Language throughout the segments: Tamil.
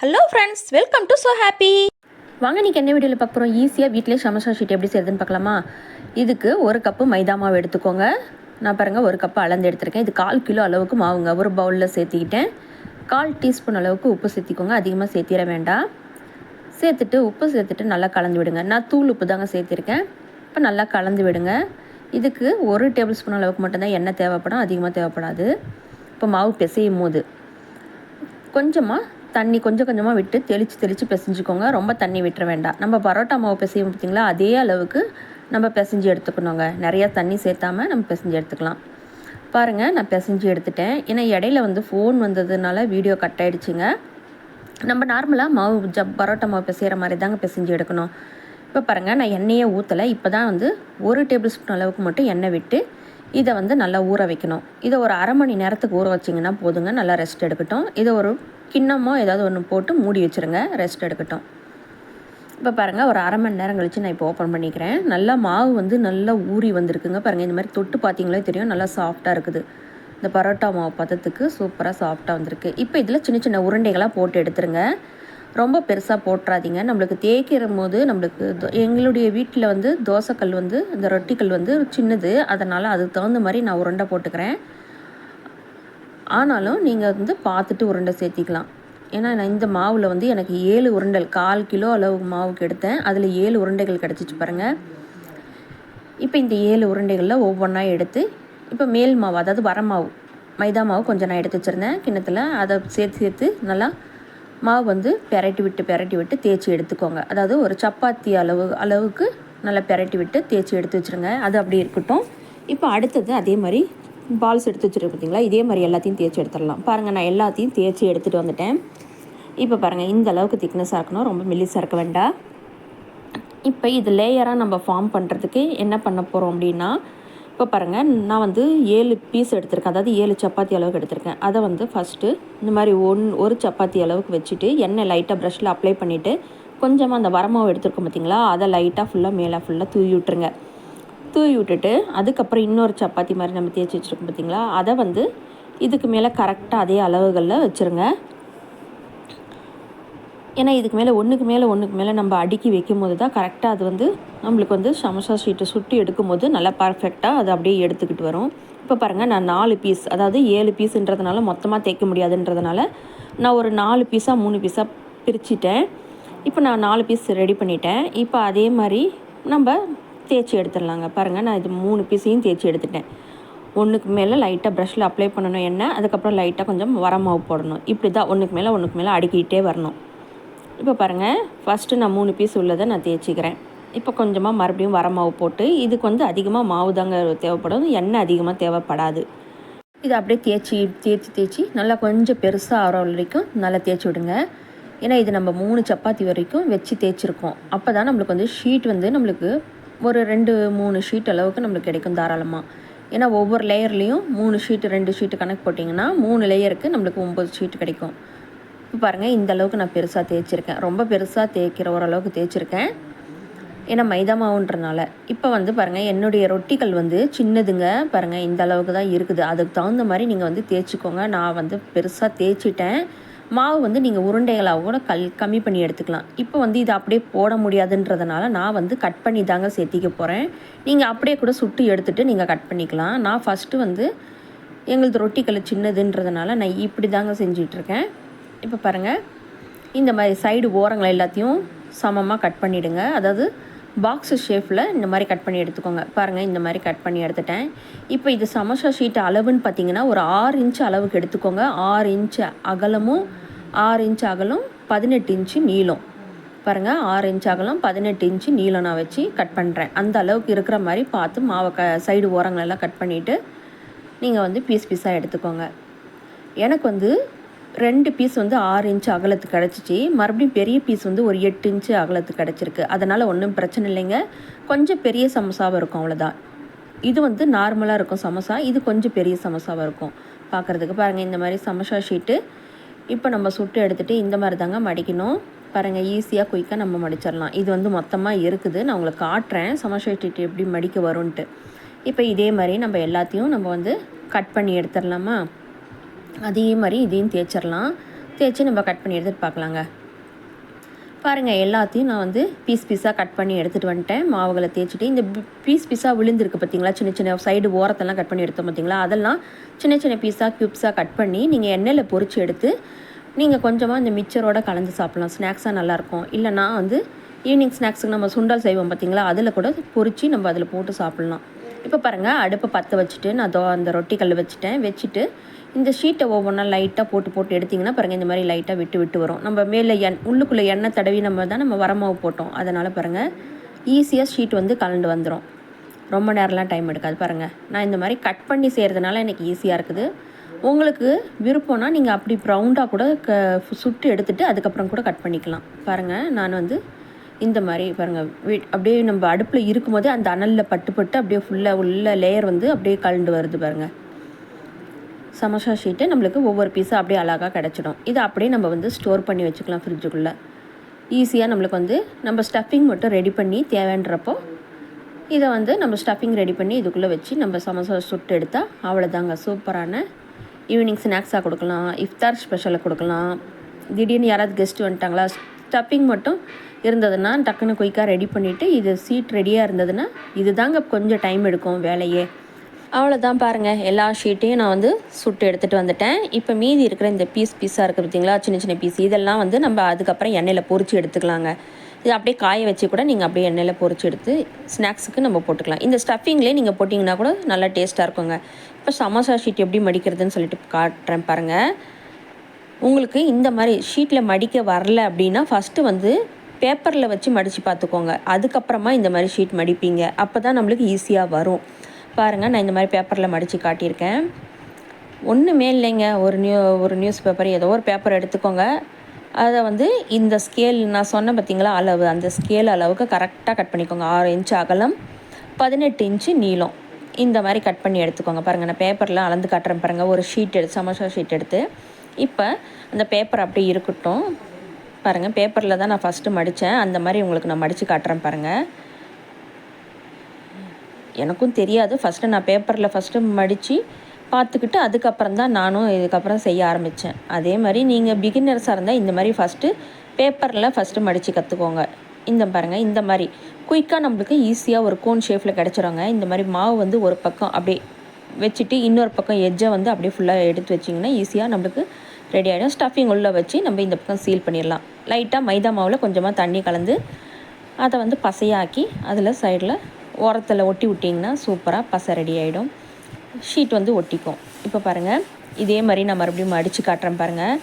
Hello friends welcome to so happy வாங்க நீங்கள் என்ன வீடியோவில் பார்க்க போகிறோம் ஈஸியாக வீட்டிலே சமோசா ஷீட் எப்படி செய்யுதுன்னு பார்க்கலாமா? இதுக்கு ஒரு கப்பு மைதா மாவு எடுத்துக்கோங்க. நான் பாருங்கள் ஒரு கப்பு அளந்து எடுத்திருக்கேன். இது கால் கிலோ அளவுக்கு மாவுங்க. ஒரு பவுலில் சேர்த்திக்கிட்டேன். கால் டீஸ்பூன் அளவுக்கு உப்பு சேர்த்திக்கோங்க. அதிகமாக சேர்த்திட வேண்டாம். சேர்த்துட்டு உப்பு சேர்த்துட்டு நல்லா கலந்து விடுங்க. நான் தூள் உப்பு தாங்க சேர்த்திருக்கேன். இப்போ நல்லா கலந்து விடுங்க. இதுக்கு ஒரு டேபிள் ஸ்பூன் அளவுக்கு மட்டும்தான் எண்ணெய் தேவைப்படும். அதிகமாக தேவைப்படாது. இப்போ மாவு பிசையும் போது கொஞ்சமாக தண்ணி கொஞ்சம் கொஞ்சமாக விட்டு தெளித்து தெளித்து பிசைஞ்சுக்கோங்க. ரொம்ப தண்ணி விட்டுற வேண்டாம். நம்ம பரோட்டா மாவு பிசையும் பார்த்திங்களா அதே அளவுக்கு நம்ம பிசைஞ்சு எடுத்துக்கணுங்க. நிறையா தண்ணி சேர்த்தாம நம்ம பிசைஞ்சு எடுத்துக்கலாம். பாருங்கள் நான் பிசைஞ்சு எடுத்துட்டேன். ஏன்னா இடையில வந்து ஃபோன் வந்ததுனால வீடியோ கட் ஆகிடுச்சிங்க நம்ம நார்மலாக மாவு ஜப் பரோட்டா மாவு பிசைகிற மாதிரி தாங்க பிசைஞ்சு எடுக்கணும். இப்போ பாருங்கள் நான் எண்ணெயே ஊற்றலை இப்போ தான் வந்து ஒரு டேபிள் ஸ்பூன் அளவுக்கு மட்டும் எண்ணெய் விட்டு இதை வந்து நல்லா ஊற வைக்கணும். இதை ஒரு அரை மணி நேரத்துக்கு ஊற வச்சிங்கன்னா போதுங்க. நல்லா ரெஸ்ட் எடுக்கட்டும். இதை ஒரு கிண்ணமோ ஏதாவது ஒன்று போட்டு மூடி வச்சுருங்க. ரெஸ்ட் எடுக்கட்டும். இப்போ பாருங்கள் ஒரு அரை மணி நேரம் கழித்து நான் இப்போ ஓப்பன் பண்ணிக்கிறேன். நல்லா மாவு வந்து நல்லா ஊறி வந்திருக்குங்க பாருங்கள் இந்த மாதிரி தொட்டு பார்த்தீங்களே தெரியும். நல்லா சாஃப்டாக இருக்குது. இந்த பரோட்டா மாவு பதத்துக்கு சூப்பராக சாஃப்டாக வந்திருக்கு. இப்போ இதில் சின்ன சின்ன உருண்டைகளாக போட்டு எடுத்துருங்க. ரொம்ப பெருசாக போட்டுறாதீங்க. நம்மளுக்கு தேய்க்கிற போது நம்மளுக்கு தோ- எங்களுடைய வீட்டில் வந்து தோசைக்கல் வந்து இந்த ரொட்டிக்கல் வந்து சின்னது. அதனால் அதுக்கு தகுந்த மாதிரி நான் உருண்டை போட்டுக்கிறேன். ஆனாலும் நீங்கள் வந்து பார்த்துட்டு உருண்டை சேர்த்திக்கலாம். ஏன்னா நான் இந்த மாவில் வந்து எனக்கு ஏழு உருண்டல் கால் கிலோ அளவு மாவுக்கு எடுத்தேன். அதில் ஏழு உருண்டைகள் கிடச்சிச்சு பாருங்கள் இப்போ இந்த ஏழு உருண்டைகளில் ஒவ்வொன்றா எடுத்து இப்போ மேல் மாவு அதாவது வர மாவு மைதா மாவு கொஞ்சம் நான் எடுத்து வச்சுருந்தேன். கிண்ணத்தில் அதை சேர்த்து சேர்த்து நல்லா மாவு வந்து பெரட்டி விட்டு பெரட்டி விட்டு தேய்ச்சி எடுத்துக்கோங்க. அதாவது ஒரு சப்பாத்தி அளவு அளவுக்கு நல்லா பெரட்டி விட்டு தேய்ச்சி எடுத்து வச்சுருங்க. அது அப்படி இருக்கட்டும். இப்போ அடுத்தது அதே மாதிரி பால்ஸ் எடுத்து வச்சுருக்கேன் பார்த்தீங்களா இதே மாதிரி எல்லாத்தையும் தேய்ச்சி எடுத்துடலாம். பாருங்கள் நான் எல்லாத்தையும் தேய்ச்சி எடுத்துகிட்டு வந்துட்டேன். இப்போ பாருங்கள் இந்த அளவுக்கு திக்னஸாக இருக்கணும் ரொம்ப மெல்லிஸாக இருக்க வேண்டாம். இப்போ இது லேயராக நம்ம ஃபார்ம் பண்ணுறதுக்கு என்ன பண்ண போகிறோம் அப்படின்னா இப்போ பாருங்கள் நான் வந்து ஏழு பீஸ் எடுத்திருக்கேன். அதாவது ஏழு சப்பாத்தி அளவுக்கு எடுத்திருக்கேன். அதை வந்து ஃபஸ்ட்டு இந்த மாதிரி ஒன் ஒரு சப்பாத்தி அளவுக்கு வச்சுட்டு எண்ணெய் லைட்டாக ப்ரஷில் அப்ளை பண்ணிவிட்டு கொஞ்சமாக அந்த வரமாவு எடுத்துருக்கோம் பார்த்தீங்களா அதை லைட்டாக ஃபுல்லாக மேலே ஃபுல்லாக தூவி விட்டுருங்க. தூவி விட்டுட்டு அதுக்கப்புறம் இன்னொரு சப்பாத்தி மாதிரி நம்ம தேய்ச்சி வச்சுருக்கோம் பார்த்தீங்களா? அதை வந்து இதுக்கு மேலே கரெக்டாக அதே அளவுகளில் வச்சுருங்க. ஏன்னா இதுக்கு மேலே ஒன்றுக்கு மேலே ஒன்றுக்கு மேலே நம்ம அடுக்கி வைக்கும் போது தான் கரெக்டாக அது வந்து நம்மளுக்கு வந்து சமோசா ஷீட்டை சுட்டி எடுக்கும்போது நல்லா பர்ஃபெக்டாக அது அப்படியே எடுத்துக்கிட்டு வரும். இப்போ பாருங்கள் நான் நாலு பீஸ் அதாவது ஏழு பீஸுன்றதுனால மொத்தமாக தேய்க்க முடியாதுன்றதுனால நான் ஒரு நாலு பீஸாக மூணு பீஸாக பிரிச்சிட்டேன். இப்போ நான் நாலு பீஸ் ரெடி பண்ணிட்டேன். இப்போ அதே மாதிரி நம்ம தேய்ச்சி எடுத்துடலாங்க. பாருங்கள் நான் இது மூணு பீஸையும் தேய்ச்சி எடுத்துட்டேன். ஒன்றுக்கு மேலே லைட்டாக ப்ரஷில் அப்ளை பண்ணணும் எண்ணெய் அதுக்கப்புறம் லைட்டாக கொஞ்சம் வரமாவு போடணும். இப்படி தான் ஒன்றுக்கு மேலே ஒன்றுக்கு மேலே அடுக்கிட்டே வரணும். இப்போ பாருங்கள் ஃபஸ்ட்டு நான் மூணு பீஸ் உள்ளதை நான் தேய்ச்சிக்கிறேன். இப்போ கொஞ்சமாக மறுபடியும் வர மாவு போட்டு இதுக்கு வந்து அதிகமாக மாவு தாங்க தேவைப்படும். எண்ணெய் அதிகமாக தேவைப்படாது. இதை அப்படியே தேய்ச்சி தேய்ச்சி தேய்ச்சி நல்லா கொஞ்சம் பெருசாக ஆகிற வரைக்கும் நல்லா தேய்ச்சி விடுங்க. ஏன்னா இது நம்ம மூணு சப்பாத்தி வரைக்கும் வச்சு தேய்ச்சிருக்கோம். அப்போ தான் நம்மளுக்கு வந்து ஷீட் வந்து நம்மளுக்கு ஒரு ரெண்டு மூணு ஷீட் அளவுக்கு நம்மளுக்கு கிடைக்கும் தாராளமாக ஏன்னா ஒவ்வொரு லேயர்லேயும் மூணு ஷீட்டு ரெண்டு ஷீட்டு கணக்கு போட்டிங்கன்னா மூணு லேயருக்கு நம்மளுக்கு ஒம்பது ஷீட் கிடைக்கும். இப்போ பாருங்கள் இந்த அளவுக்கு நான் பெருசாக தேய்ச்சிருக்கேன். ரொம்ப பெருசாக தேய்க்கிற ஓரளவுக்கு தேய்ச்சிருக்கேன். ஏன்னா மைதா மாவுன்றனால இப்போ வந்து பாருங்கள் என்னுடைய ரொட்டிகள் வந்து சின்னதுங்க. பாருங்கள் இந்த அளவுக்கு தான் இருக்குது. அதுக்கு தகுந்த மாதிரி நீங்கள் வந்து தேய்ச்சிக்கோங்க. நான் வந்து பெருசாக தேய்ச்சிட்டேன். மாவு வந்து நீங்கள் உருண்டைகளாக கூட கல் கம்மி பண்ணி எடுத்துக்கலாம். இப்போ வந்து இதை அப்படியே போட முடியாதுன்றதுனால நான் வந்து கட் பண்ணி தாங்க சேர்த்திக்க போகிறேன் நீங்கள் அப்படியே கூட சுட்டு எடுத்துகிட்டு நீங்கள் கட் பண்ணிக்கலாம். நான் ஃபஸ்ட்டு வந்து எங்களது ரொட்டிக்கல் சின்னதுன்றதுனால நான் இப்படி தாங்க செஞ்சிட்ருக்கேன். இப்போ பாருங்கள் இந்த மாதிரி சைடு ஓரங்களை எல்லாத்தையும் சமமாக கட் பண்ணிவிடுங்க அதாவது பாக்ஸ் ஷேஃபில் இந்த மாதிரி கட் பண்ணி எடுத்துக்கோங்க. பாருங்கள் இந்த மாதிரி கட் பண்ணி எடுத்துட்டேன். இப்போ இது சமோசா ஷீட் அளவுன்னு பார்த்தீங்கன்னா ஒரு ஆறு இன்ச் அளவுக்கு எடுத்துக்கோங்க. ஆறு இன்ச் அகலமும் ஆறு இன்ச் அகலம் பதினெட்டு இன்ச்சு நீளம். பாருங்கள் ஆறு இன்ச் அகலம் பதினெட்டு இன்ச்சு நீளம் நான் வச்சு கட் பண்ணுறேன் அந்த அளவுக்கு இருக்கிற மாதிரி பார்த்து மாவை க சைடு ஓரங்களெல்லாம் கட் பண்ணிவிட்டு நீங்கள் வந்து பீஸ் பீஸாக எடுத்துக்கோங்க. எனக்கு வந்து ரெண்டு பீஸ் வந்து ஆறு இன்ச்சு அகலத்துக்கு கிடச்சிச்சு. மறுபடியும் பெரிய பீஸ் வந்து ஒரு எட்டு இன்ச்சு அகலத்துக்கு கிடச்சிருக்கு. அதனால் ஒன்றும் பிரச்சனை இல்லைங்க. கொஞ்சம் பெரிய சமோசாவாக இருக்கும் அவ்வளோதான் இது வந்து நார்மலாக இருக்கும் சமோசா. இது கொஞ்சம் பெரிய சமோசாவாக இருக்கும். பார்க்குறதுக்கு பாருங்கள் இந்த மாதிரி சமோசா ஷீட்டு இப்போ நம்ம சுட்டு எடுத்துகிட்டு இந்த மாதிரி தாங்க மடிக்கணும். பாருங்கள் ஈஸியாக குயிக்காக நம்ம மடிச்சிடலாம். இது வந்து மொத்தமாக இருக்குது. நான் உங்களுக்கு காட்டுறேன் சமோசா ஷீட் எப்படி மடிக்க வரும்ன்ட்டு. இப்போ இதே மாதிரி நம்ம எல்லாத்தையும் நம்ம வந்து கட் பண்ணி எடுத்துடலாமா? அதே மாதிரி இதையும் தேய்ச்சிடலாம். தேய்ச்சி நம்ம கட் பண்ணி எடுத்துகிட்டு பார்க்கலாங்க. பாருங்கள் எல்லாத்தையும் நான் வந்து பீஸ் பீஸாக கட் பண்ணி எடுத்துகிட்டு வந்துட்டேன். மாவுகளை தேய்ச்சிட்டு இந்த பீஸ் பீஸாக விழுந்திருக்கு பார்த்தீங்களா சின்ன சின்ன சைடு ஓரத்தெல்லாம் கட் பண்ணி எடுத்தோம் பார்த்தீங்களா அதெல்லாம் சின்ன சின்ன பீஸாக க்யூப்ஸாக கட் பண்ணி நீங்கள் எண்ணெயில் பொறிச்சு எடுத்து நீங்கள் கொஞ்சமாக இந்த மிச்சரோட கலந்து சாப்பிட்லாம். ஸ்நாக்ஸாக நல்லாயிருக்கும் இல்லைனா வந்து ஈவினிங் ஸ்நாக்ஸுக்கு நம்ம சுண்டல் செய்வோம் பார்த்தீங்களா அதில் கூட பொறிச்சு நம்ம அதில் போட்டு சாப்பிட்லாம். இப்போ பாருங்கள் அடுப்பை பற்ற வச்சுட்டு நான் தோ அந்த ரொட்டி கல் வச்சுட்டேன். வச்சுட்டு இந்த ஷீட்டை ஒவ்வொன்றா லைட்டாக போட்டு போட்டு எடுத்திங்கன்னா பாருங்கள் இந்த மாதிரி லைட்டாக விட்டு விட்டு வரும். நம்ம மேலே எண் உள்ளுக்குள்ளே எண்ணெய் தடவி நம்ம தான் நம்ம வரமாவு போட்டோம். அதனால் பாருங்கள் ஈஸியாக ஷீட் வந்து கலண்டு வந்துடும் ரொம்ப நேரம்லாம் டைம் எடுக்காது. பாருங்கள் நான் இந்த மாதிரி கட் பண்ணி செய்கிறதுனால எனக்கு ஈஸியாக இருக்குது. உங்களுக்கு விருப்பம்னா நீங்கள் அப்படி ப்ரௌண்டாக கூட க சுட்டு எடுத்துகிட்டு அதுக்கப்புறம் கூட கட் பண்ணிக்கலாம். பாருங்கள் நான் வந்து இந்த மாதிரி பாருங்கள் வீ அப்படியே நம்ம அடுப்பில் இருக்கும்போதே அந்த அனலில் பட்டு பட்டு அப்படியே ஃபுல்லாக உள்ள லேயர் வந்து அப்படியே கலண்டு வருது பாருங்கள் சமோசா ஷீட்டு நம்மளுக்கு ஒவ்வொரு பீஸாக அப்படியே அழகாக கிடச்சிடும். இதை அப்படியே நம்ம வந்து ஸ்டோர் பண்ணி வச்சுக்கலாம் ஃப்ரிட்ஜுக்குள்ளே ஈஸியாக நம்மளுக்கு வந்து நம்ம ஸ்டஃபிங் மட்டும் ரெடி பண்ணி தேவைன்றப்போ இதை வந்து நம்ம ஸ்டஃபிங் ரெடி பண்ணி இதுக்குள்ளே வச்சு நம்ம சமோசா சுட்டு எடுத்தால் அவ்வளோதாங்க சூப்பரான ஈவினிங் ஸ்நாக்ஸாக கொடுக்கலாம் இஃப்தார் ஸ்பெஷலாக கொடுக்கலாம். திடீர்னு யாராவது கெஸ்ட் வந்துட்டாங்களா ஸ்டஃபிங் மட்டும் இருந்ததுன்னா டக்குன்னு குயிக்காக ரெடி பண்ணிவிட்டு இது சீட் ரெடியாக இருந்ததுன்னா இது தாங்க கொஞ்சம் டைம் எடுக்கும் வேலையே. அவ்வளோதான் பாருங்கள் எல்லா ஷீட்டையும் நான் வந்து சுட்டு எடுத்துகிட்டு வந்துட்டேன். இப்போ மீதி இருக்கிற இந்த பீஸ் பீஸாக இருக்குது பார்த்தீங்களா சின்ன சின்ன பீஸ் இதெல்லாம் வந்து நம்ம அதுக்கப்புறம் எண்ணெயில் பொறிச்சு எடுத்துக்கலாங்க. இது அப்படியே காய வச்சு கூட நீங்கள் அப்படியே எண்ணெயில் பொறிச்சு எடுத்து ஸ்நாக்ஸுக்கு நம்ம போட்டுக்கலாம். இந்த ஸ்டஃபிங்லேயே நீங்கள் போட்டிங்கன்னா கூட நல்லா டேஸ்ட்டாக இருக்குங்க. இப்போ சமோசா ஷீட் எப்படி மடிக்கிறதுன்னு சொல்லிட்டு காட்டுறேன் பாருங்கள் உங்களுக்கு இந்த மாதிரி ஷீட்டில் மடிக்க வரல அப்படின்னா ஃபஸ்ட்டு வந்து பேப்பரில் வச்சு மடித்து பார்த்துக்கோங்க. அதுக்கப்புறமா இந்த மாதிரி ஷீட் மடிப்பீங்க. அப்போ தான் நம்மளுக்கு ஈஸியாக வரும். பாருங்கள் நான் இந்த மாதிரி பேப்பரில் மடித்து காட்டியிருக்கேன். ஒன்றுமே இல்லைங்க. ஒரு நியூ ஒரு நியூஸ் பேப்பர் ஏதோ ஒரு பேப்பர் எடுத்துக்கோங்க. அதை வந்து இந்த ஸ்கேல் நான் சொன்னேன் பார்த்தீங்களா அளவு. அந்த ஸ்கேல் அளவுக்கு கரெக்டாக கட் பண்ணிக்கோங்க. ஆறு இன்ச் அகலம் பதினெட்டு இன்ச்சு நீளம். இந்த மாதிரி கட் பண்ணி எடுத்துக்கோங்க. பாருங்கள் நான் பேப்பரில் அளந்து காட்டுறேன் பாருங்கள் ஒரு ஷீட் எடுத்து சமோசா ஷீட் எடுத்து. இப்போ அந்த பேப்பர் அப்படியே இருக்கட்டும். பாருங்கள் பேப்பரில் தான் நான் ஃபஸ்ட்டு மடித்தேன் அந்த மாதிரி உங்களுக்கு நான் மடித்து காட்டுறேன் பாருங்கள் எனக்கும் தெரியாது. ஃபஸ்ட்டு நான் பேப்பரில் ஃபஸ்ட்டு மடித்து பார்த்துக்கிட்டு அதுக்கப்புறம் தான் நானும் இதுக்கப்புறம் செய்ய ஆரம்பித்தேன் அதே மாதிரி நீங்கள் பிகினர்ஸாக இருந்தால் இந்த மாதிரி ஃபஸ்ட்டு பேப்பரில் ஃபஸ்ட்டு மடித்து கற்றுக்கோங்க இந்த பாருங்கள் இந்த மாதிரி. குயிக்காக நம்மளுக்கு ஈஸியாக ஒரு கோன் ஷேப்பில் கிடச்சிருங்க. இந்த மாதிரி மாவு வந்து ஒரு பக்கம் அப்படியே வச்சுட்டு இன்னொரு பக்கம் எஜ்ஜை வந்து அப்படியே ஃபுல்லாக எடுத்து வச்சிங்கன்னா ஈஸியாக நம்மளுக்கு ரெடி ஆகிடும் ஸ்டஃபிங் உள்ளே வச்சு நம்ம இந்த பக்கம் சீல் பண்ணிடலாம். லைட்டாக மைதா மாவில் கொஞ்சமாக தண்ணி கலந்து அதை வந்து பசையாக்கி அதில் சைடில் ஓரத்தில் ஒட்டி விட்டிங்கன்னா சூப்பராக பசை ரெடி ஆகிடும் ஷீட் வந்து ஒட்டிக்கும். இப்போ பாருங்கள் இதே மாதிரி நான் மறுபடியும் அடித்து காட்டுறேன் பாருங்கள்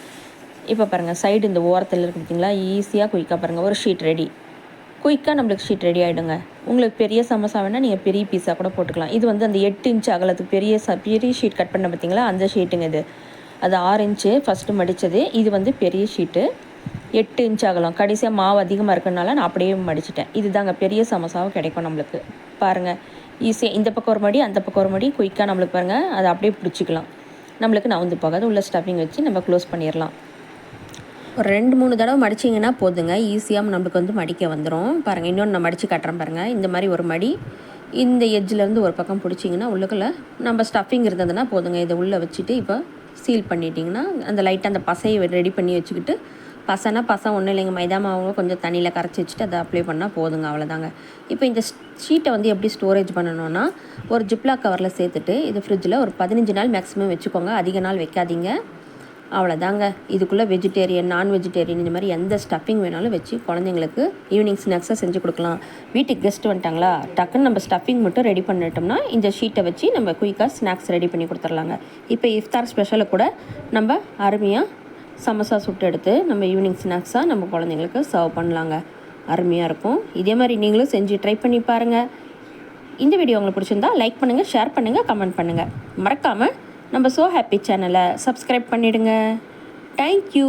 இப்போ பாருங்கள் சைடு இந்த ஓரத்தில் இருக்கு பார்த்தீங்களா ஈஸியாக குயிக்காக பாருங்கள் ஒரு ஷீட் ரெடி குயிக்காக நம்மளுக்கு ஷீட் ரெடி ஆகிடுங்க உங்களுக்கு பெரிய சமோசா வேணால் நீங்கள் பெரிய பீஸாக கூட போட்டுக்கலாம். இது வந்து அந்த எட்டு இன்ச் அகலத்துக்கு பெரிய ச பெரிய ஷீட் கட் பண்ண பார்த்தீங்களா அந்த ஷீட்டுங்க இது. அது ஆறு இன்ச்சு ஃபஸ்ட்டு மடித்தது இது வந்து பெரிய ஷீட்டு எட்டு இன்ச் ஆகலாம் கடைசியாக மாவு அதிகமாக இருக்கிறனால நான் அப்படியே மடிச்சிட்டேன். இது தாங்க பெரிய சமோசாவும் கிடைக்கும் நம்மளுக்கு. பாருங்கள் ஈஸியாக இந்த பக்கம் ஒரு மடி அந்த பக்கம் ஒரு மடி குயிக்காக நம்மளுக்கு பாருங்கள் அதை அப்படியே பிடிச்சிக்கலாம். நம்மளுக்கு நான் வந்து போகாது உள்ள ஸ்டஃபிங் வச்சு நம்ம க்ளோஸ் பண்ணிடலாம். ஒரு ரெண்டு மூணு தடவை மடிச்சிங்கன்னா போதுங்க. ஈஸியாக நம்மளுக்கு வந்து மடிக்க வந்துடும் பாருங்கள் இன்னொன்று நான் மடித்து காட்டுறேன் பாருங்கள் இந்த மாதிரி ஒரு மடி. இந்த எஜ்ஜிலேருந்து ஒரு பக்கம் பிடிச்சிங்கன்னா உள்ளுக்குள்ளே நம்ம ஸ்டஃபிங் இருந்ததுன்னா போதுங்க. இதை உள்ளே வச்சுட்டு இப்போ சீல் பண்ணிட்டிங்கன்னா அந்த லைட்டாக அந்த பசையை ரெடி பண்ணி வச்சுக்கிட்டு பசைனா பசை ஒன்றும் இல்லைங்க மைதா மாவு கொஞ்சம் தண்ணியில் கரைச்சி வச்சுட்டு அதை அப்ளை பண்ணால் போதுங்க அவ்வளோதாங்க இப்போ இந்த ஷீட்டை வந்து எப்படி ஸ்டோரேஜ் பண்ணணும்னா ஒரு ஜிப்லாக் கவரில் சேர்த்துட்டு இது ஃப்ரிட்ஜில் ஒரு பதினஞ்சு நாள் மேக்ஸிமம் வச்சுக்கோங்க அதிக நாள் வைக்காதீங்க. அவ்வளோதாங்க இதுக்குள்ளே வெஜிடேரியன் நான் வெஜிடேரியன் இந்த மாதிரி எந்த ஸ்டஃபிங் வேணாலும் வச்சு குழந்தைங்களுக்கு ஈவினிங் ஸ்நாக்ஸாக செஞ்சு கொடுக்கலாம். வீட்டுக்கு கெஸ்ட் வந்துட்டாங்களா? டக்குன்னு நம்ம ஸ்டஃபிங் மட்டும் ரெடி பண்ணிட்டோம்னா இந்த ஷீட்டை வச்சு நம்ம குயிக்காக ஸ்நாக்ஸ் ரெடி பண்ணி கொடுத்துர்லாங்க இப்போ இஃப்தார் ஸ்பெஷலை கூட நம்ம அருமையாக சமோசா சுட்டு எடுத்து நம்ம ஈவினிங் ஸ்நாக்ஸாக நம்ம குழந்தைங்களுக்கு சர்வ் பண்ணலாங்க. அருமையாக இருக்கும். இதே மாதிரி நீங்களும் செஞ்சு ட்ரை பண்ணி பாருங்கள் இந்த வீடியோ உங்களுக்கு பிடிச்சிருந்தா லைக் பண்ணுங்கள் ஷேர் பண்ணுங்கள் கமெண்ட் பண்ணுங்கள் மறக்காமல் நம்ம ஸோ ஹாப்பி சேனலை சப்ஸ்கிரைப் பண்ணிவிடுங்க தேங்க்யூ